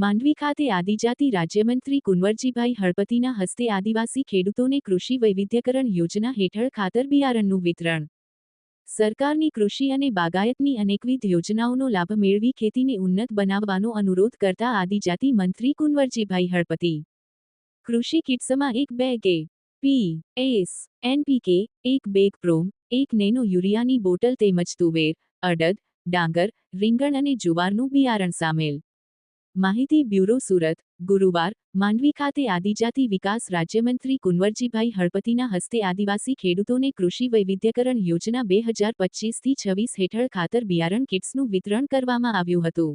માંડવી ખાતે આદિજાતિ રાજ્યમંત્રી કુંવરજીભાઈ હળપતિના હસ્તે આદિવાસી ખેડૂતોને કૃષિ વૈવિધ્યકરણ યોજના હેઠળ ખાતર બિયારણનું વિતરણ. સરકારની કૃષિ અને બાગાયતની અનેકવિધ યોજનાઓનો લાભ મેળવી ખેતીને ઉન્નત બનાવવાનો અનુરોધ કરતા આદિજાતિ મંત્રી કુંવરજીભાઈ હળપતિ. કૃષિ કિટ્સમાં એક bag A P, S NPK એક બેગ પ્રોમ, એક નેનો યુરિયાની બોટલ તેમજ તુવેર, અડદ, ડાંગર, રીંગણ અને જુવારનું બિયારણ સામેલ. માહિતી બ્યુરો સુરત, ગુરુવાર, માંડવી ખાતે આદિજાતિ વિકાસ રાજ્યમંત્રી કુંવરજીભાઈ હળપતિના હસ્તે આદિવાસી ખેડૂતોને કૃષિ વૈવિધ્યકરણ યોજના બે હજાર પચીસથી છવ્વીસ હેઠળ ખાતર બિયારણ કિટ્સનું વિતરણ કરવામાં આવ્યું હતું.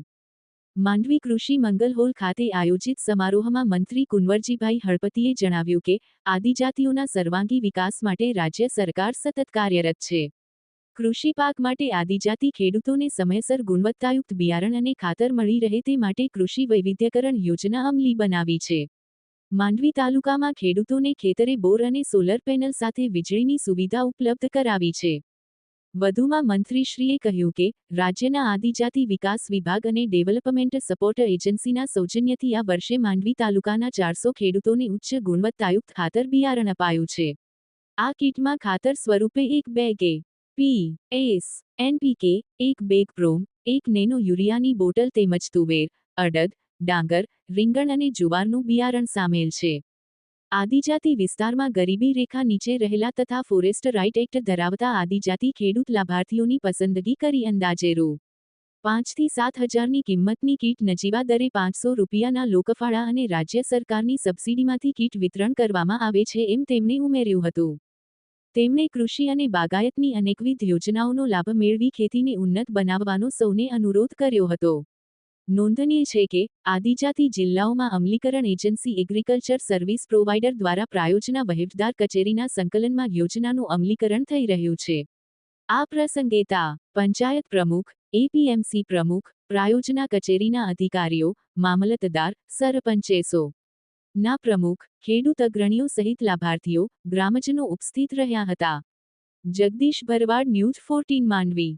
માંડવી કૃષિ મંગલ હોલ ખાતે આયોજિત સમારોહમાં મંત્રી કુંવરજીભાઈ હળપતિએ જણાવ્યું કે, આદિજાતિઓના સર્વાંગી વિકાસ માટે રાજ્ય સરકાર સતત કાર્યરત છે. કૃષિ પાક માટે આદિજાતિ ખેડૂતોને સમયસર ગુણવત્તાયુક્ત બિયારણ અને ખાતર મળી રહે તે માટે કૃષિ વૈવિધ્યકરણ યોજના અમલી બનાવી છે. માંડવી તાલુકામાં ખેડૂતોને ખેતરે બોર અને સોલર પેનલ સાથે વીજળીની સુવિધા ઉપલબ્ધ કરાવી છે. વધુમાં મંત્રીશ્રીએ કહ્યું કે, રાજ્યના આદિજાતિ વિકાસ વિભાગ અને ડેવલપમેન્ટ સપોર્ટ એજન્સીના સૌજન્યથી આ વર્ષે માંડવી તાલુકાના ચારસો ખેડૂતોને ઉચ્ચ ગુણવત્તાયુક્ત ખાતર બિયારણ અપાયું છે. આ કીટમાં ખાતર સ્વરૂપે એક બે એ પી એસ એનપીકે એક બેગ પ્રોમ, એક નેનો યુરિયાની બોટલ તેમજ તુવેર, અડદ, ડાંગર, રીંગણ અને જુવારનું બિયારણ સામેલ છે. આદિજાતિ વિસ્તારમાં ગરીબી રેખા નીચે રહેલા તથા ફોરેસ્ટ રાઇટ એક્ટ ધરાવતા આદિજાતિ ખેડૂત લાભાર્થીઓની પસંદગી કરી અંદાજે રૂ. પાંચથી સાત હજારની કિંમતની કીટ નજીવા દરે પાંચસો રૂપિયાના લોકફાળા અને રાજ્ય સરકારની સબસિડીમાંથી કીટ વિતરણ કરવામાં આવે છે એમ તેમણે ઉમેર્યું હતું. તેમણે કૃષિ અને બાગાયતની અનેકવિધ યોજનાઓનો લાભ મેળવી ખેતીને ઉન્નત બનાવવાનો સૌને અનુરોધ કર્યો હતો. નોંધનીય છે કે, આદિજાતિ જિલ્લાઓમાં અમલીકરણ એજન્સી એગ્રીકલ્ચર સર્વિસ પ્રોવાઇડર દ્વારા પ્રાયોજના વહીવટદાર કચેરીના સંકલનમાં યોજનાનું અમલીકરણ થઈ રહ્યું છે. આ પ્રસંગે તા, પંચાયત પ્રમુખ, એપીએમસી પ્રમુખ, પ્રાયોજના કચેરીના અધિકારીઓ, મામલતદાર સરપંચેસો ના પ્રમુખ, ખેડૂત અગ્રણીઓ સહિત લાભાર્થીઓ, ગ્રામજનો ઉપસ્થિત રહ્યા હતા. Jagdish Bharwad news fourteen Mandvi.